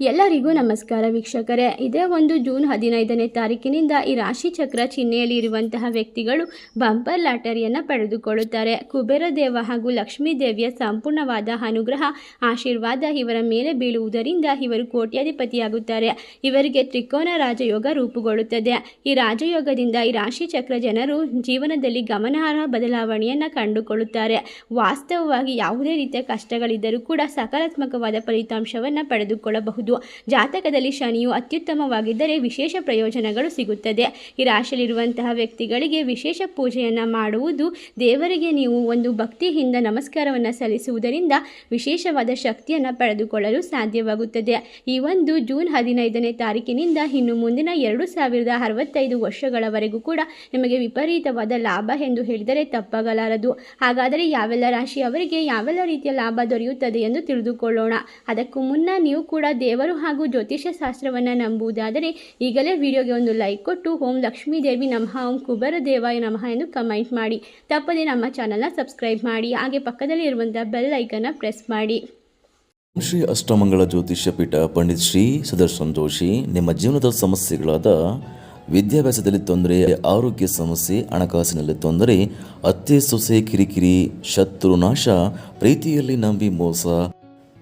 ಎಲ್ಲರಿಗೂ ನಮಸ್ಕಾರ ವೀಕ್ಷಕರೇ. ಇದೇ ಒಂದು ಜೂನ್ ಹದಿನೈದನೇ ತಾರೀಕಿನಿಂದ ಈ ರಾಶಿ ಚಕ್ರ ಚಿಹ್ನೆಯಲ್ಲಿ ಇರುವಂತಹ ವ್ಯಕ್ತಿಗಳು ಬಂಪರ್ ಲಾಟರಿಯನ್ನು ಪಡೆದುಕೊಳ್ಳುತ್ತಾರೆ. ಕುಬೇರ ದೇವ ಹಾಗೂ ಲಕ್ಷ್ಮೀ ದೇವಿಯ ಸಂಪೂರ್ಣವಾದ ಅನುಗ್ರಹ, ಆಶೀರ್ವಾದ ಇವರ ಮೇಲೆ ಬೀಳುವುದರಿಂದ ಇವರು ಕೋಟ್ಯಾಧಿಪತಿಯಾಗುತ್ತಾರೆ. ಇವರಿಗೆ ತ್ರಿಕೋನ ರಾಜಯೋಗ ರೂಪುಗೊಳ್ಳುತ್ತದೆ. ಈ ರಾಜಯೋಗದಿಂದ ಈ ರಾಶಿ ಚಕ್ರ ಜನರು ಜೀವನದಲ್ಲಿ ಗಮನಾರ್ಹ ಬದಲಾವಣೆಯನ್ನು ಕಂಡುಕೊಳ್ಳುತ್ತಾರೆ. ವಾಸ್ತವವಾಗಿ ಯಾವುದೇ ರೀತಿಯ ಕಷ್ಟಗಳಿದ್ದರೂ ಕೂಡ ಸಕಾರಾತ್ಮಕವಾದ ಫಲಿತಾಂಶವನ್ನು ಪಡೆದುಕೊಳ್ಳಬಹುದು. ಜಾತಕದಲ್ಲಿ ಶನಿಯು ಅತ್ಯುತ್ತಮವಾಗಿದ್ದರೆ ವಿಶೇಷ ಪ್ರಯೋಜನಗಳು ಸಿಗುತ್ತದೆ. ಈ ರಾಶಿಯಲ್ಲಿರುವಂತಹ ವ್ಯಕ್ತಿಗಳಿಗೆ ವಿಶೇಷ ಪೂಜೆಯನ್ನು ಮಾಡುವುದು ದೇವರಿಗೆ ನೀವು ಒಂದು ಭಕ್ತಿಯಿಂದ ನಮಸ್ಕಾರವನ್ನು ಸಲ್ಲಿಸುವುದರಿಂದ ವಿಶೇಷವಾದ ಶಕ್ತಿಯನ್ನು ಪಡೆದುಕೊಳ್ಳಲು ಸಾಧ್ಯವಾಗುತ್ತದೆ. ಈ ಒಂದು ಜೂನ್ ಹದಿನೈದನೇ ತಾರೀಕಿನಿಂದ ಇನ್ನು ಮುಂದಿನ ಎರಡು ಸಾವಿರದ ಅರವತ್ತೈದು ವರ್ಷಗಳವರೆಗೂ ಕೂಡ ನಿಮಗೆ ವಿಪರೀತವಾದ ಲಾಭ ಎಂದು ಹೇಳಿದರೆ ತಪ್ಪಾಗಲಾರದು. ಹಾಗಾದರೆ ಯಾವೆಲ್ಲ ರಾಶಿಯವರಿಗೆ ಯಾವೆಲ್ಲ ರೀತಿಯ ಲಾಭ ದೊರೆಯುತ್ತದೆ ಎಂದು ತಿಳಿದುಕೊಳ್ಳೋಣ. ಅದಕ್ಕೂ ಮುನ್ನ ನೀವು ಕೂಡ ದೇವರು ಹಾಗೂ ಜ್ಯೋತಿಷ್ಯ ಶಾಸ್ತ್ರವನ್ನು ನಂಬುವುದಾದರೆ ಈಗಲೇ ವಿಡಿಯೋಗೆ ಒಂದು ಲೈಕ್ ಕೊಟ್ಟು, ಓಂ ಲಕ್ಷ್ಮೀ ದೇವಿ ನಮಃ, ಓಂ ಕುಬೇರ ದೇವಾಯ ನಮಃ ಎಂದು ಕಮೆಂಟ್ ಮಾಡಿ. ತಪ್ಪದೆ ನಮ್ಮ ಚಾನಲ್ನ ಸಬ್ಸ್ಕ್ರೈಬ್ ಮಾಡಿ, ಹಾಗೆ ಪಕ್ಕದಲ್ಲಿ ಇರುವಂಥ ಬೆಲ್ ಐಕನ್ನ ಪ್ರೆಸ್ ಮಾಡಿ. ಶ್ರೀ ಅಷ್ಟಮಂಗಳ ಜ್ಯೋತಿಷ್ಯ ಪೀಠ ಪಂಡಿತ್ ಶ್ರೀ ಸುದರ್ಶನ್ ಜೋಶಿ ನಿಮ್ಮ ಜೀವನದ ಸಮಸ್ಯೆಗಳಾದ ವಿದ್ಯಾಭ್ಯಾಸದಲ್ಲಿ ತೊಂದರೆ, ಆರೋಗ್ಯ ಸಮಸ್ಯೆ, ಹಣಕಾಸಿನಲ್ಲಿ ತೊಂದರೆ, ಅತ್ತೆ ಸೊಸೆ ಕಿರಿಕಿರಿ, ಶತ್ರು ನಾಶ, ಪ್ರೀತಿಯಲ್ಲಿ ನಂಬಿ ಮೋಸ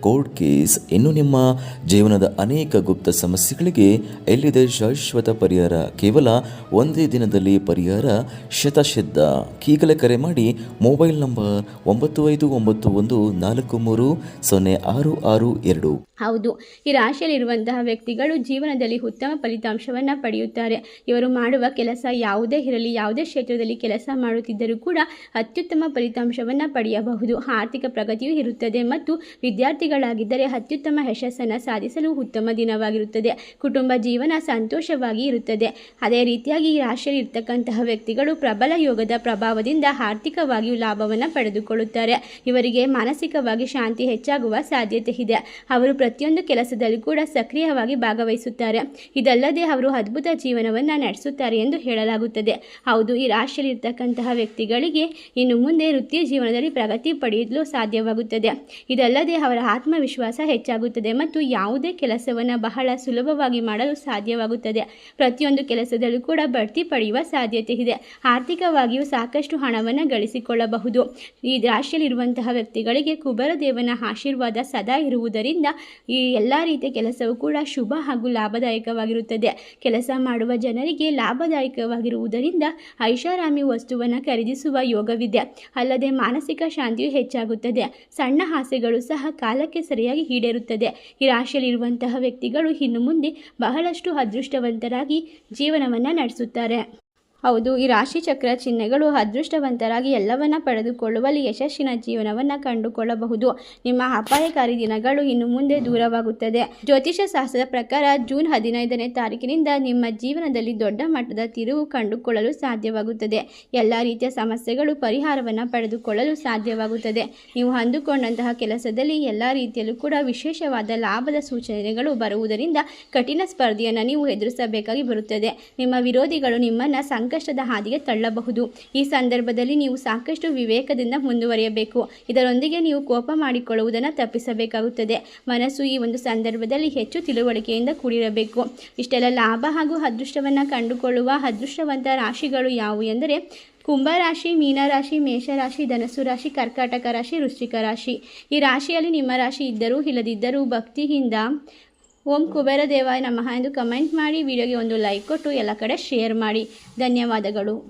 ಕೋರ್ಟ್ ಕೇಸ್ ಇನ್ನು ನಿಮ್ಮ ಜೀವನದ ಅನೇಕ ಗುಪ್ತ ಸಮಸ್ಯೆಗಳಿಗೆ ಎಲ್ಲಿದೆ ಶಾಶ್ವತ ಪರಿಹಾರ? ಕೇವಲ ಒಂದೇ ದಿನದಲ್ಲಿ ಪರಿಹಾರ? ಶತಸಿದ್ಧ ಈಗಲೇ ಕರೆ ಮಾಡಿ ಮೊಬೈಲ್ ನಂಬರ್ ಒಂಬತ್ತು ಐದು ಒಂಬತ್ತು ಒಂದು ನಾಲ್ಕು ಮೂರು ಸೊನ್ನೆ ಆರು ಆರು ಎರಡು. ಹೌದು. ಈ ರಾಶಿಯಲ್ಲಿರುವಂತಹ ವ್ಯಕ್ತಿಗಳು ಜೀವನದಲ್ಲಿ ಉತ್ತಮ ಫಲಿತಾಂಶವನ್ನು ಪಡೆಯುತ್ತಾರೆ. ಇವರು ಮಾಡುವ ಕೆಲಸ ಯಾವುದೇ ಇರಲಿ, ಯಾವುದೇ ಕ್ಷೇತ್ರದಲ್ಲಿ ಕೆಲಸ ಮಾಡುತ್ತಿದ್ದರೂ ಕೂಡ ಅತ್ಯುತ್ತಮ ಫಲಿತಾಂಶವನ್ನು ಪಡೆಯಬಹುದು. ಆರ್ಥಿಕ ಪ್ರಗತಿಯೂ ಇರುತ್ತದೆ ಮತ್ತು ವಿದ್ಯಾರ್ಥಿಗಳಾಗಿದ್ದರೆ ಅತ್ಯುತ್ತಮ ಯಶಸ್ಸನ್ನು ಸಾಧಿಸಲು ಉತ್ತಮ ದಿನವಾಗಿರುತ್ತದೆ. ಕುಟುಂಬ ಜೀವನ ಸಂತೋಷವಾಗಿ ಇರುತ್ತದೆ. ಅದೇ ರೀತಿಯಾಗಿ ಈ ರಾಶಿಯಲ್ಲಿ ಇರ್ತಕ್ಕಂತಹ ವ್ಯಕ್ತಿಗಳು ಪ್ರಬಲ ಯೋಗದ ಪ್ರಭಾವದಿಂದ ಆರ್ಥಿಕವಾಗಿ ಲಾಭವನ್ನು ಪಡೆದುಕೊಳ್ಳುತ್ತಾರೆ. ಇವರಿಗೆ ಮಾನಸಿಕವಾಗಿ ಶಾಂತಿ ಹೆಚ್ಚಾಗುವ ಸಾಧ್ಯತೆ ಇದೆ. ಅವರು ಪ್ರತಿಯೊಂದು ಕೆಲಸದಲ್ಲೂ ಕೂಡ ಸಕ್ರಿಯವಾಗಿ ಭಾಗವಹಿಸುತ್ತಾರೆ. ಇದಲ್ಲದೆ ಅವರು ಅದ್ಭುತ ಜೀವನವನ್ನು ನಡೆಸುತ್ತಾರೆ ಎಂದು ಹೇಳಲಾಗುತ್ತದೆ. ಹೌದು, ಈ ರಾಶಿಯಲ್ಲಿ ಇರ್ತಕ್ಕಂತಹ ವ್ಯಕ್ತಿಗಳಿಗೆ ಇನ್ನು ಮುಂದೆ ವೃತ್ತಿ ಜೀವನದಲ್ಲಿ ಪ್ರಗತಿ ಪಡೆಯಲು ಸಾಧ್ಯವಾಗುತ್ತದೆ. ಇದಲ್ಲದೆ ಅವರ ಆತ್ಮವಿಶ್ವಾಸ ಹೆಚ್ಚಾಗುತ್ತದೆ ಮತ್ತು ಯಾವುದೇ ಕೆಲಸವನ್ನು ಬಹಳ ಸುಲಭವಾಗಿ ಮಾಡಲು ಸಾಧ್ಯವಾಗುತ್ತದೆ. ಪ್ರತಿಯೊಂದು ಕೆಲಸದಲ್ಲೂ ಕೂಡ ಬಡ್ತಿ ಪಡೆಯುವ ಸಾಧ್ಯತೆ ಇದೆ. ಆರ್ಥಿಕವಾಗಿಯೂ ಸಾಕಷ್ಟು ಹಣವನ್ನು ಗಳಿಸಿಕೊಳ್ಳಬಹುದು. ಈ ರಾಶಿಯಲ್ಲಿರುವಂತಹ ವ್ಯಕ್ತಿಗಳಿಗೆ ಕುಬೇರ ದೇವನ ಆಶೀರ್ವಾದ ಸದಾ ಇರುವುದರಿಂದ ಈ ಎಲ್ಲ ರೀತಿಯ ಕೆಲಸವು ಕೂಡ ಶುಭ ಹಾಗೂ ಲಾಭದಾಯಕವಾಗಿರುತ್ತದೆ. ಕೆಲಸ ಮಾಡುವ ಜನರಿಗೆ ಲಾಭದಾಯಕವಾಗಿರುವುದರಿಂದ ಐಷಾರಾಮಿ ವಸ್ತುವನ್ನು ಖರೀದಿಸುವ ಯೋಗವಿದೆ. ಅಲ್ಲದೆ ಮಾನಸಿಕ ಶಾಂತಿಯು ಹೆಚ್ಚಾಗುತ್ತದೆ. ಸಣ್ಣ ಆಸೆಗಳು ಸಹ ಕಾಲಕ್ಕೆ ಸರಿಯಾಗಿ ಈಡೇರುತ್ತದೆ. ಈ ರಾಶಿಯಲ್ಲಿರುವಂತಹ ವ್ಯಕ್ತಿಗಳು ಇನ್ನು ಮುಂದೆ ಬಹಳಷ್ಟು ಅದೃಷ್ಟವಂತರಾಗಿ ಜೀವನವನ್ನು ನಡೆಸುತ್ತಾರೆ. ಹೌದು, ಈ ರಾಶಿ ಚಕ್ರ ಚಿಹ್ನೆಗಳು ಅದೃಷ್ಟವಂತರಾಗಿ ಎಲ್ಲವನ್ನ ಪಡೆದುಕೊಳ್ಳುವಲ್ಲಿ ಯಶಸ್ಸಿನ ಜೀವನವನ್ನು ಕಂಡುಕೊಳ್ಳಬಹುದು. ನಿಮ್ಮ ಅಪಾಯಕಾರಿ ದಿನಗಳು ಇನ್ನು ಮುಂದೆ ದೂರವಾಗುತ್ತದೆ. ಜ್ಯೋತಿಷ ಶಾಸ್ತ್ರದ ಪ್ರಕಾರ ಜೂನ್ ಹದಿನೈದನೇ ತಾರೀಕಿನಿಂದ ನಿಮ್ಮ ಜೀವನದಲ್ಲಿ ದೊಡ್ಡ ಮಟ್ಟದ ತಿರುವು ಕಂಡುಕೊಳ್ಳಲು ಸಾಧ್ಯವಾಗುತ್ತದೆ. ಎಲ್ಲ ರೀತಿಯ ಸಮಸ್ಯೆಗಳು ಪರಿಹಾರವನ್ನು ಪಡೆದುಕೊಳ್ಳಲು ಸಾಧ್ಯವಾಗುತ್ತದೆ. ನೀವು ಅಂದುಕೊಂಡಂತಹ ಕೆಲಸದಲ್ಲಿ ಎಲ್ಲ ರೀತಿಯಲ್ಲೂ ಕೂಡ ವಿಶೇಷವಾದ ಲಾಭದ ಸೂಚನೆಗಳು ಬರುವುದರಿಂದ ಕಠಿಣ ಸ್ಪರ್ಧೆಯನ್ನು ನೀವು ಎದುರಿಸಬೇಕಾಗಿ ಬರುತ್ತದೆ. ನಿಮ್ಮ ವಿರೋಧಿಗಳು ನಿಮ್ಮನ್ನು ಸಂಕಷ್ಟದ ಹಾದಿಗೆ ತಳ್ಳಬಹುದು. ಈ ಸಂದರ್ಭದಲ್ಲಿ ನೀವು ಸಾಕಷ್ಟು ವಿವೇಕದಿಂದ ಮುಂದುವರಿಯಬೇಕು. ಇದರೊಂದಿಗೆ ನೀವು ಕೋಪ ಮಾಡಿಕೊಳ್ಳುವುದನ್ನು ತಪ್ಪಿಸಬೇಕಾಗುತ್ತದೆ. ಮನಸ್ಸು ಈ ಒಂದು ಸಂದರ್ಭದಲ್ಲಿ ಹೆಚ್ಚು ತಿಳುವಳಿಕೆಯಿಂದ ಕೂಡಿರಬೇಕು. ಇಷ್ಟೆಲ್ಲ ಲಾಭ ಹಾಗೂ ಅದೃಷ್ಟವನ್ನು ಕಂಡುಕೊಳ್ಳುವ ಅದೃಷ್ಟವಂತ ರಾಶಿಗಳು ಯಾವುವು ಎಂದರೆ ಕುಂಭರಾಶಿ ಮೀನರಾಶಿ ಮೇಷರಾಶಿ ಧನಸ್ಸು ರಾಶಿ, ಕರ್ಕಾಟಕ ರಾಶಿ, ವೃಶ್ಚಿಕ ರಾಶಿ. ಈ ರಾಶಿಯಲ್ಲಿ ನಿಮ್ಮ ರಾಶಿ ಇದ್ದರೂ, ಇಲ್ಲದಿದ್ದರೂ ಭಕ್ತಿಯಿಂದ ಓಂ ಕುಬೇರ ದೇವಾಯ ನಮಃ ಎಂದು ಕಮೆಂಟ್ ಮಾಡಿ, ವಿಡಿಯೋಗೆ ಒಂದು ಲೈಕ್ ಕೊಟ್ಟು ಎಲ್ಲ ಕಡೆ ಶೇರ್ ಮಾಡಿ. ಧನ್ಯವಾದಗಳು.